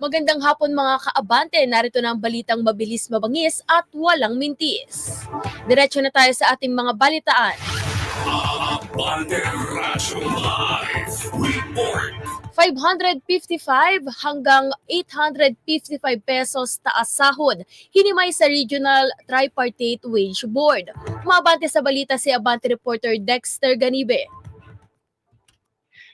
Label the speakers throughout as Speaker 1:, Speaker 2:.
Speaker 1: Magandang hapon mga kaabante, narito na ang balitang mabilis mabangis at walang mintis. Diretso na tayo sa ating mga balitaan.
Speaker 2: Abante Radyo Live Report.
Speaker 1: 555 hanggang 855 pesos taas sahod, hinimay sa Regional Tripartite Wage Board. Umabante sa balita si Abante reporter Dexter Ganibe.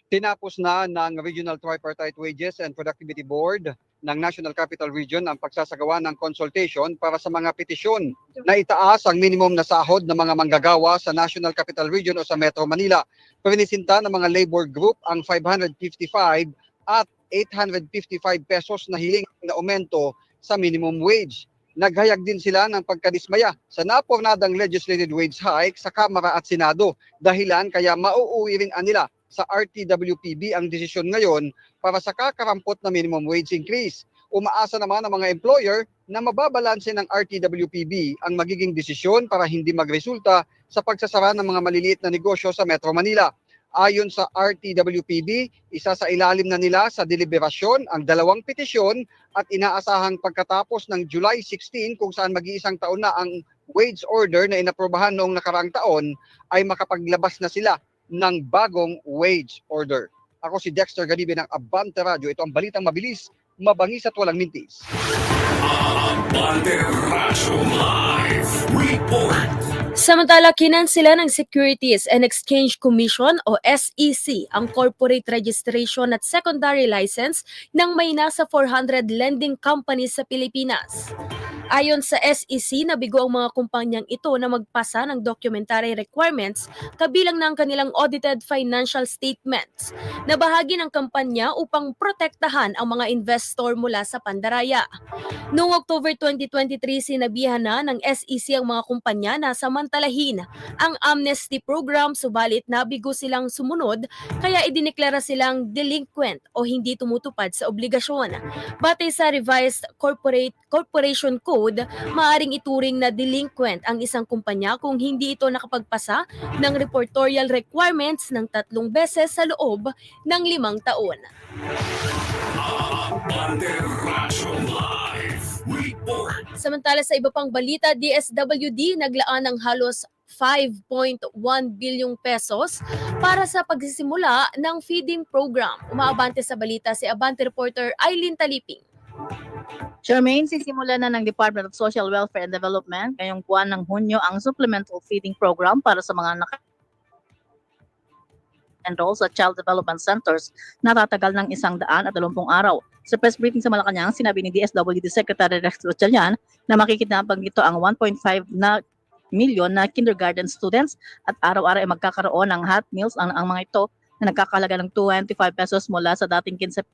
Speaker 3: Tinapos na ng Regional Tripartite Wages and Productivity Board ng National Capital Region ang pagsasagawa ng consultation para sa mga petisyon na itaas ang minimum na sahod ng mga manggagawa sa National Capital Region o sa Metro Manila. Pinisinta ng mga labor group ang 555 at 855 pesos na hiling na aumento sa minimum wage. Naghayag din sila ng pagkadismaya sa napornadang legislated wage hike sa Kamara at Senado dahilan kaya mauuwi rin nila sa RTWPB ang desisyon ngayon para sa kakarampot na minimum wage increase. Umaasa naman ang mga employer na mababalanse ng RTWPB ang magiging desisyon para hindi magresulta sa pagsasara ng mga maliliit na negosyo sa Metro Manila. Ayon sa RTWPB, isa sa ilalim na nila sa deliberasyon ang dalawang petisyon at inaasahang pagkatapos ng July 16 kung saan mag-iisang taon na ang wage order na inaprobahan noong nakaraang taon ay makapaglabas na sila ng bagong wage order. Ako si Dexter Ganibe ng Abante Radio. Ito ang balitang mabilis, mabangis at walang mintis.
Speaker 2: Abante Radyo Live Report.
Speaker 1: Samantala, kinansila ng Securities and Exchange Commission o SEC ang corporate registration at secondary license ng may nasa 400 lending companies sa Pilipinas. Ayon sa SEC, nabigo ang mga kumpanyang ito na magpasa ng documentary requirements kabilang ng kanilang audited financial statements na bahagi ng kampanya upang protektahan ang mga investor mula sa pandaraya. Noong October 2023, sinabihan na ng SEC ang mga kumpanya na samantalahin ang amnesty program subalit nabigo silang sumunod kaya idineklara silang delinquent o hindi tumutupad sa obligasyon. Batay sa revised corporate corporation code, maaring ituring na delinquent ang isang kumpanya kung hindi ito nakapagpasa ng reportorial requirements ng tatlong beses sa loob ng limang taon. Samantala sa iba pang balita, DSWD naglaan ng halos 5.1 bilyong pesos para sa pagsisimula ng feeding program. Umaabante sa balita si Abante reporter Eileen Taliping.
Speaker 4: Charmaine, sisimula na ng Department of Social Welfare and Development ngayong buwan ng Hunyo ang supplemental feeding program para sa mga naka enroll sa child development centers na tatagal ng isang daan at dalumpung araw. Sa press briefing sa Malacanang, sinabi ni DSWD Secretary Rex Rochalian na makikinabang nito ang 1.5 na milyon na kindergarten students at araw-araw ay magkakaroon ng hot meals ang, ang mga ito na nagkakalaga ng 25 pesos mula sa dating 15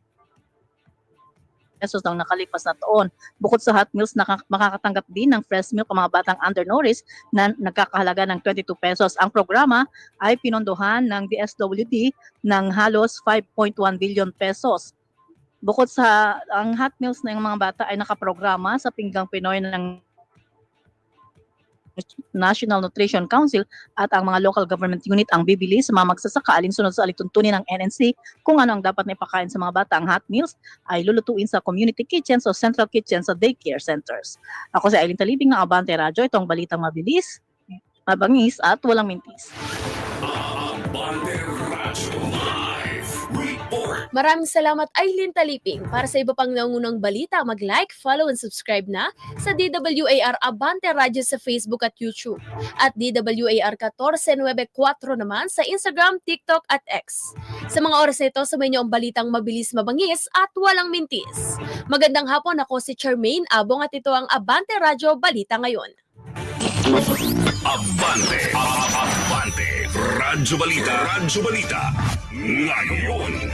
Speaker 4: pesos ng nakalipas na taon. Bukod sa hot meals, naka- makakatanggap din ng fresh milk ang mga batang undernourished na nagkakahalaga ng 22 pesos. Ang programa ay pinondohan ng DSWD ng halos 5.1 billion pesos. Bukod sa ang hot meals ng mga bata ay nakaprograma sa Pinggang Pinoy ng National Nutrition Council at ang mga local government unit ang bibili sa mga magsasaka alinsunod sa alituntunin ng NNC kung ano ang dapat na ipakain sa mga bata. Ang hot meals ay lulutuin sa community kitchens o central kitchens sa daycare centers. Ako si Aileen Talibing ng Abante Radio. Itong balitang mabilis, mabangis at walang mintis.
Speaker 1: Maraming salamat Aileen Taliping. Para sa iba pang nangunang balita, mag-like, follow, and subscribe na sa DWAR Abante Radio sa Facebook at YouTube. At DWAR 1494 naman sa Instagram, TikTok at X. Sa mga oras na ito, sumayin niyo ang balitang mabilis, mabangis at walang mintis. Magandang hapon, ako si Charmaine Abong at ito ang Abante Radio Balita Ngayon.
Speaker 2: Abante. Abante. Radyo Balita. Radyo Balita. Ngayon.